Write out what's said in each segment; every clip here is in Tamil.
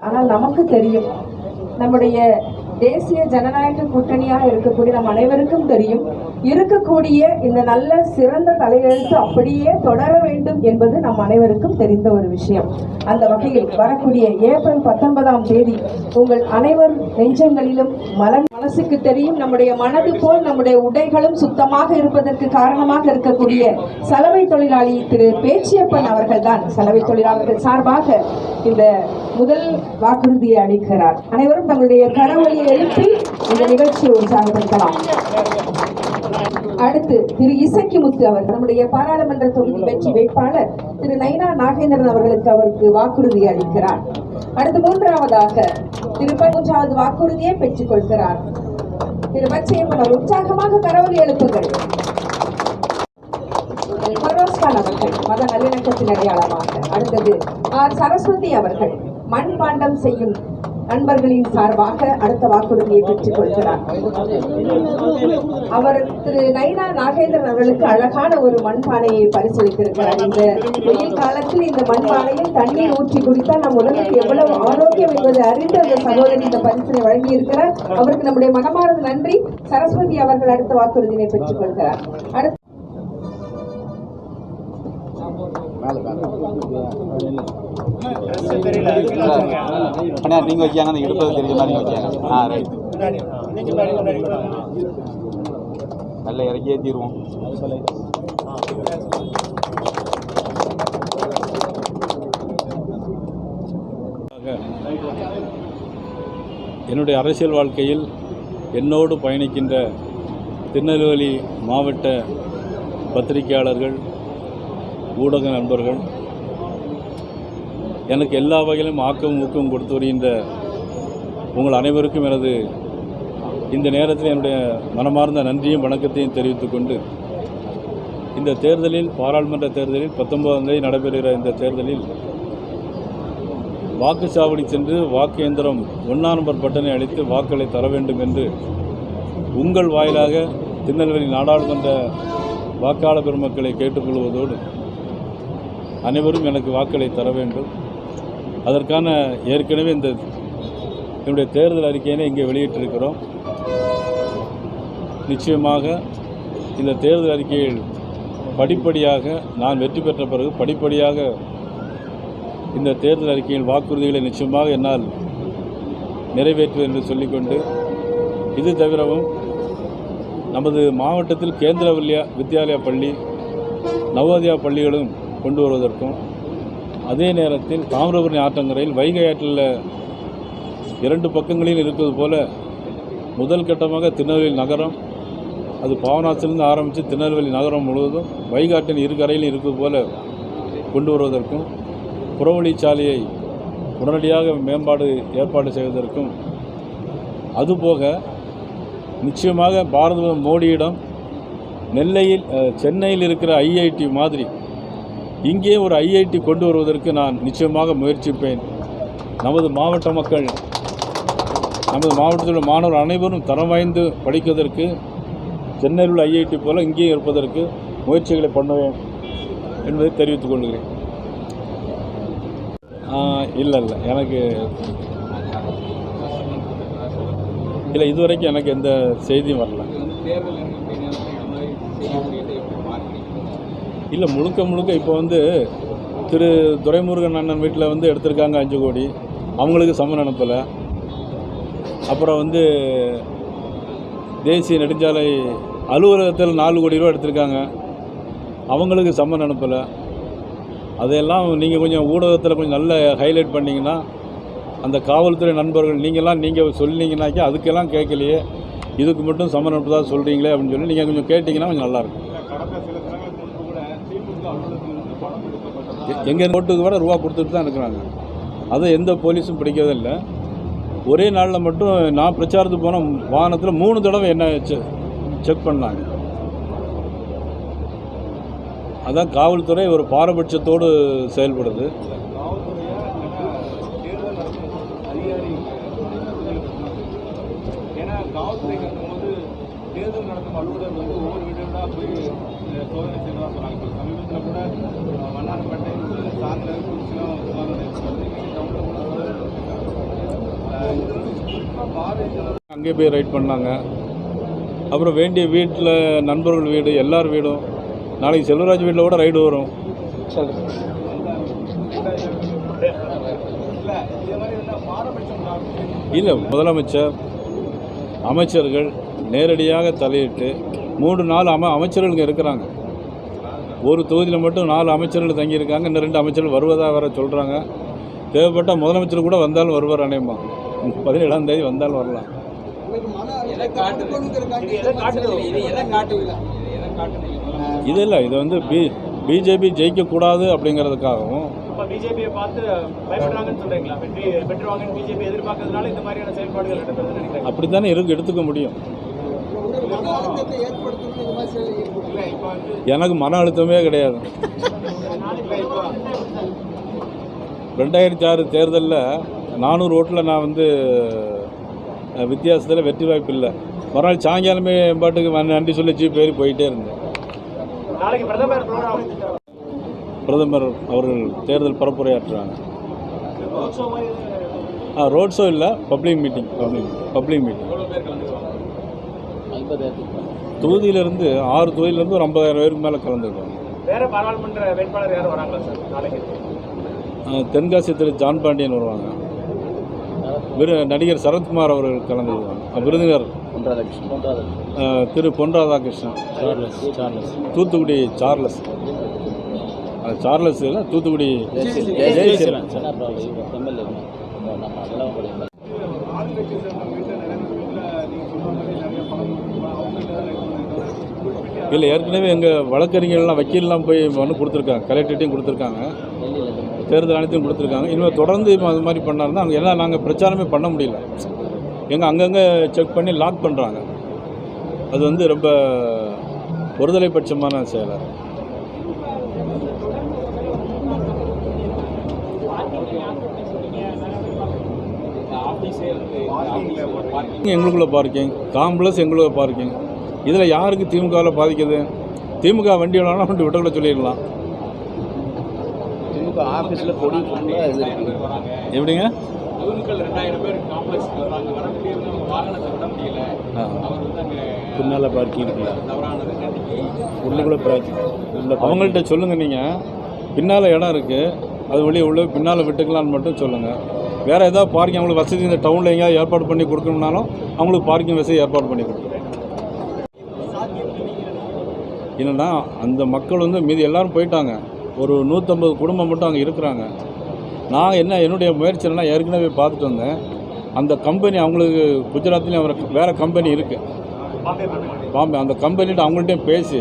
ஆனால் நமக்கு தெரியும். நம்முடைய தேசிய ஜனநாயக கூட்டணியாக இருக்கக்கூடிய நம் அனைவருக்கும் தெரியும். இருக்கக்கூடிய இந்த நல்ல சிறந்த தலையெழுத்து அப்படியே தொடர வேண்டும் என்பது நம் அனைவருக்கும் தெரிந்த ஒரு விஷயம். அந்த வகையில் வரக்கூடிய ஏப்ரல் பத்தொன்பதாம் தேதி உங்கள் அனைவர் நெஞ்சங்களிலும் மலன் மனசுக்கு தெரியும் நம்முடைய மனது போல் நம்முடைய உடைகளும் சுத்தமாக இருப்பதற்கு காரணமாக இருக்கக்கூடிய சலவை தொழிலாளி திரு பேச்சியப்பன் அவர்கள் தான் சலவை தொழிலாளர்கள் சார்பாக இந்த முதல் வாக்குறுதியை அளிக்கிறார். அனைவரும் தங்களுடைய கரவொலியை எழுப்பி இந்த நிகழ்ச்சியை உற்சாகப்படுத்தலாம் அடுத்து திரு இசக்கி முத்து அவர் நம்முடைய பாராளுமன்ற தொகுதி வெற்றி வேட்பாளர் திரு நைனா நாகேந்திரன் அவர்களுக்கு அவருக்கு வாக்குறுதி அளிக்கிறார். அடுத்து மூன்றாவதாக திரு ப- மூன்றாவது வாக்குறுதியை பெற்றுக் கொள்கிறார். திரு பச்சையப்பன் உற்சாகமாக கரவொலி எழுப்புங்கள். ஃபரோஸ்கான் அவர்கள் மத நல்லிணக்கத்தின் அடையாளமாக. அடுத்தது ஆர். சரஸ்வதி அவர்கள் மண் பாண்டம் செய்யும் நண்பர்களின் சார்பாக அடுத்த வாக்குறுதியை பெற்றுக் கொள்கிறார். அவர் திரு நைனா நாகேந்திரன் அவர்களுக்கு அழகான ஒரு மண்பானையை பரிசளித்திருக்கிறார் இந்த வெயில் காலத்தில் இந்த மண்பானையில் தண்ணீர் ஊற்றி குடித்தால் நம் உடலுக்கு எவ்வளவு ஆரோக்கியம் என்பதை அறிந்து அந்த சகோதரி இந்த பரிசனை வழங்கியிருக்கிறார். அவருக்கு நம்முடைய மனமார்ந்த நன்றி. சரஸ்வதி அவர்கள் அடுத்த வாக்குறுதியினை பெற்றுக் கொள்கிறார். அடுத்த அண்ணா நீங்கள் வச்சாங்க அந்த எடுப்பது தெரிஞ்ச மாதிரி வச்சாங்க ஆ ரைட் நல்ல இறக்கி ஏற்றிடுவோம் என்னுடைய அரசியல் வாழ்க்கையில் என்னோடு பயணிக்கின்ற திருநெல்வேலி மாவட்ட பத்திரிகையாளர்கள் ஊடக நண்பர்கள் எனக்கு எல்லா வகையிலும் ஆக்கம் ஊக்கம் கொடுத்து வருகின்ற உங்கள் அனைவருக்கும் எனது இந்த நேரத்தில் என்னுடைய மனமார்ந்த நன்றியும் வணக்கத்தையும் தெரிவித்துக்கொண்டு இந்த தேர்தலில் பாராளுமன்ற தேர்தலில் பத்தொன்பதாம் தேதி நடைபெறுகிற இந்த தேர்தலில் வாக்குச்சாவடி சென்று வாக்கு இயந்திரம் ஒன்றாம் நம்பர் பட்டனை அளித்து வாக்களை தர வேண்டும் என்று உங்கள் வாயிலாக திருநெல்வேலி நாடாளுமன்ற வாக்காளர் பெருமக்களை கேட்டுக்கொள்வதோடு அனைவரும் எனக்கு வாக்களை தர வேண்டும். அதற்கான ஏற்கனவே இந்த என்னுடைய தேர்தல் அறிக்கையினை இங்கே வெளியிட்டிருக்கிறோம். நிச்சயமாக இந்த தேர்தல் அறிக்கையில் படிப்படியாக நான் வெற்றி பெற்ற பிறகு படிப்படியாக இந்த தேர்தல் அறிக்கையின் வாக்குறுதிகளை நிச்சயமாக என்னால் நிறைவேற்றுவது என்று சொல்லிக்கொண்டு இது தவிரவும் நமது மாவட்டத்தில் கேந்திர வில்யா வித்யாலயா பள்ளி நவோதயா பள்ளிகளும் கொண்டு வருவதற்கும் அதே நேரத்தில் தாமிரபரணி ஆற்றங்கரையில் வைகை ஆற்றில் இரண்டு பக்கங்களில் இருப்பது போல முதல் கட்டமாக திருநெல்வேலி நகரம் அது பாவனாத்திலிருந்து ஆரம்பித்து திருநெல்வேலி நகரம் முழுவதும் வைகாட்டின் இரு கரையிலும் இருப்பது போல கொண்டு வருவதற்கும் புறவழிச்சாலையை உடனடியாக மேம்பாடு ஏற்பாடு செய்வதற்கும். அதுபோக நிச்சயமாக பாரத மோடியிடம் நெல்லையில் சென்னையில் இருக்கிற ஐஐடி மாதிரி இங்கே ஒரு ஐஐடி கொண்டு வருவதற்கு நான் நிச்சயமாக முயற்சிப்பேன். நமது மாவட்ட மக்கள் நமது மாவட்டத்தில் உள்ள மாணவர் அனைவரும் தரம் வாய்ந்து படிப்பதற்கு சென்னையில் உள்ள ஐஐடி போல இங்கேயும் இருப்பதற்கு முயற்சிகளை பண்ணுவேன் என்பதை தெரிவித்துக் கொள்கிறேன். இல்லை இல்லை எனக்கு இல்லை இதுவரைக்கும் எனக்கு எந்த செய்தியும் வரல. இல்லை முழுக்க முழுக்க இப்போ வந்து திரு துரைமுருகன் அண்ணன் வீட்டில் வந்து எடுத்திருக்காங்க அஞ்சு கோடி. அவங்களுக்கு சம்மன் அனுப்பலை. அப்புறம் வந்து தேசிய நெடுஞ்சாலை அலுவலகத்தில் நாலு கோடி ரூபா எடுத்திருக்காங்க. அவங்களுக்கு சம்மன் அனுப்பலை. அதையெல்லாம் நீங்கள் கொஞ்சம் ஊடகத்தில் கொஞ்சம் நல்ல ஹைலைட் பண்ணிங்கன்னா அந்த காவல்துறை நண்பர்கள் நீங்கள்லாம் நீங்கள் சொன்னீங்கன்னாக்கா அதுக்கெல்லாம் கேட்கலையே. இதுக்கு மட்டும் சம்மன் அனுப்பதாக சொல்கிறீங்களே அப்படின்னு சொல்லி நீங்கள் கொஞ்சம் கேட்டிங்கன்னா கொஞ்சம் நல்லாயிருக்கும் எங்கள் நோட்டுக்கு வர ரூபா கொடுத்துட்டு தான் இருக்கிறாங்க. அதை எந்த போலீஸும் பிடிக்கிறதே இல்லை. ஒரே நாளில் மட்டும் நான் பிரச்சாரத்துக்கு போன வாகனத்தில் மூணு தடவை என்ன செ- செக் பண்ணாங்க. அதான் காவல்துறை ஒரு பாரபட்சத்தோடு செயல்படுது. காவல்துறை தேர்தல் நடத்தும் அலுவலர் வந்து ஒவ்வொரு வீடுகளாக போய் சோதனை செய்யறதா சொன்னாங்க சமீபத்தில் கூட வண்ணாரப்பேட்டை சார்ந்த குறிச்சிலும். அங்கே போய் ரைட் பண்ணாங்க. அப்புறம் வேண்டிய வீட்டில் நண்பர்கள் வீடு எல்லார் வீடும். நாளைக்கு செல்வராஜ் வீட்டில் கூட ரைடு வரும். இல்லை முதலமைச்சர் அமைச்சர்கள் நேரடியாக தலையிட்டு மூன்று நாலு அம அமைச்சர்களுங்க இருக்கிறாங்க. ஒரு தொகுதியில் மட்டும் நாலு அமைச்சர்கள் தங்கியிருக்காங்க. இன்னும் ரெண்டு அமைச்சர்கள் வருவதாக வேற சொல்கிறாங்க தேவைப்பட்டால் முதலமைச்சர் கூட வந்தாலும் வருவார் அநேகமா பதினேழாம் தேதி வந்தாலும் வரலாம். இது இல்லை இது வந்து பி பிஜேபி ஜெயிக்கக்கூடாது அப்படிங்கிறதுக்காகவும் இப்போ பிஜேபியை பார்த்து பயப்படுறாங்கன்னு சொல்றீங்களா? வெற்றி வெற்றுவாங்கன்னு பிஜேபி எதிர்பார்க்கறதுனால இந்த மாதிரியான செயல்பாடுகள் நடக்குதுன்னு நினைக்கிறேன் அப்படி தானே இருக்கு எடுத்துக்க முடியும். எனக்கு மன அழுத்தமே கிடையாது. ரெண்டாயிரத்தி ஆறு தேர்தலில் நானூறு ஓட்டில் நான் வந்து வித்தியாசத்தில் வெற்றி வாய்ப்பு இல்லை. மறுநாள் சாயங்காலமே என் பாட்டுக்கு நன்றி சொல்லி ஜீப் ஏறி போயிட்டே இருந்தேன். நாளைக்கு பிரதமர் அவர்கள் தேர்தல் பரப்புரையாற்றுறாங்க. ரோட் ஷோ ரோட் இல்லை public meeting public public meeting தொகுதியிலேருந்து ஆறு தொகுதியிலேருந்து ஒரு ஐம்பதாயிரம் பேருக்கு மேலே கலந்துருக்காங்க. வேற பாராளுமன்ற வேட்பாளர் யாரும் வராங்களா சார் நாளைக்கு? தென்காசி திரு ஜான் பாண்டியன் வருவாங்க. விரு நடிகர் சரத்குமார் அவர்கள் கலந்துருவாங்க விருந்தினர் அஹ் திரு பொன் ராதாகிருஷ்ணன் தூத்துக்குடி சார்லஸ். சார்லஸ் இல்லை தூத்துக்குடி ஜெயசீலன். இல்லை ஏற்கனவே எங்கள் வழக்கறிஞர்லாம் வக்கீல்லாம் போய் மனு கொடுத்துருக்காங்க. கலெக்டர்ட்டையும் கொடுத்துருக்காங்க. தேர்தல் ஆணையத்தையும் கொடுத்துருக்காங்க. இனிமேல் தொடர்ந்து அது மாதிரி பண்ணாருன்னா அங்கே எல்லாம் நாங்கள் பிரச்சாரமே பண்ண முடியல. எங்கள் அங்கங்கே செக் பண்ணி லாக் பண்ணுறாங்க அது வந்து ரொம்ப ஒருதலை பட்சமான செயலாக எங்களுக்குள்ள பார்க்கிங் காம்ப்ளஸ் எங்களுக்குள்ள பார்க்கிங் இதில் யாருக்கு திமுகவில் பாதிக்குது? திமுக வண்டி வேணாலும் வண்டி விட்டுக்குள்ள சொல்லிடலாம். திமுக ஆஃபீஸில் எப்படிங்க? பின்னால் பார்க்கிங் இருக்குல்ல? உள்ளுக்குள்ளே பார்க்கிங் அவங்கள்ட்ட சொல்லுங்கள் நீங்கள் பின்னால் இடம் இருக்குது அது வெளியே உள்ள பின்னால் விட்டுக்கலான்னு மட்டும் சொல்லுங்கள் வேறு ஏதாவது பார்க்கிங் அவங்களுக்கு வசதி இந்த டவுனில் எங்கேயாவது ஏற்பாடு பண்ணி கொடுக்கணும்னாலும் அவங்களுக்கு பார்க்கிங் வசதி ஏற்பாடு பண்ணி கொடுக்குறோம் என்னென்னா அந்த மக்கள் வந்து மீதி எல்லாரும் போயிட்டாங்க. ஒரு நூற்றம்பது குடும்பம் மட்டும் அங்கே இருக்கிறாங்க. நான் என்ன என்னுடைய முயற்சி என்னென்னா ஏற்கனவே பார்த்துட்டு வந்தேன். அந்த கம்பெனி அவங்களுக்கு குஜராத்லேயும் அவர் வேறு கம்பெனி இருக்குது பாம்பே அந்த கம்பெனிகிட்ட அவங்கள்ட்டையும் பேசி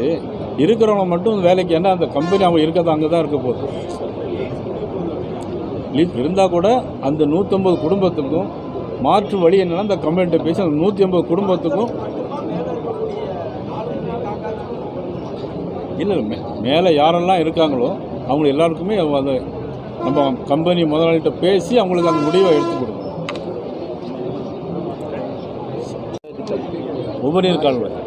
இருக்கிறவங்க மட்டும் வேலைக்கு என்ன அந்த கம்பெனி அவங்க இருக்கிறது அங்கே தான் இருக்க போகுது. லீஸ் இருந்தால் கூட அந்த நூற்றம்பது குடும்பத்துக்கும் மாற்று வழி என்னென்னா அந்த கம்பெனிகிட்ட பேசி அந்த நூற்றி ஐம்பது குடும்பத்துக்கும் இல்லை மே மேலே யாரெல்லாம் இருக்காங்களோ அவங்க எல்லாருக்குமே அதை நம்ம கம்பெனி முதலாளிகிட்ட பேசி அவங்களுக்கு அந்த முடிவை எடுத்து கொடுக்கணும். உபநீர் கால்வாய்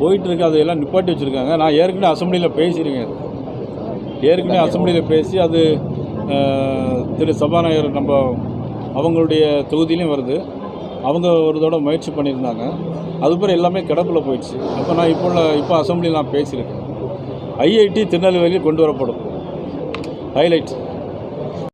போயிட்டு இருக்கு அதையெல்லாம் நிப்பாட்டி வச்சுருக்காங்க. நான் ஏற்கனவே அசம்பிளியில் பேசியிருக்கேன். ஏற்கனவே அசம்பிளியில் பேசி அது திரு சபாநாயகர் நம்ம அவங்களுடைய தொகுதியிலையும் வருது. அவங்க ஒரு தடவை முயற்சி பண்ணியிருந்தாங்க. அதுக்கப்புறம் எல்லாமே கிடப்பில் போயிடுச்சு. அப்போ நான் இப்போ உள்ள இப்போ அசம்பிளி நான் பேசியிருக்கேன். ஐஐடி திருநெல்வேலியில் கொண்டு வரப்படும். ஹைலைட்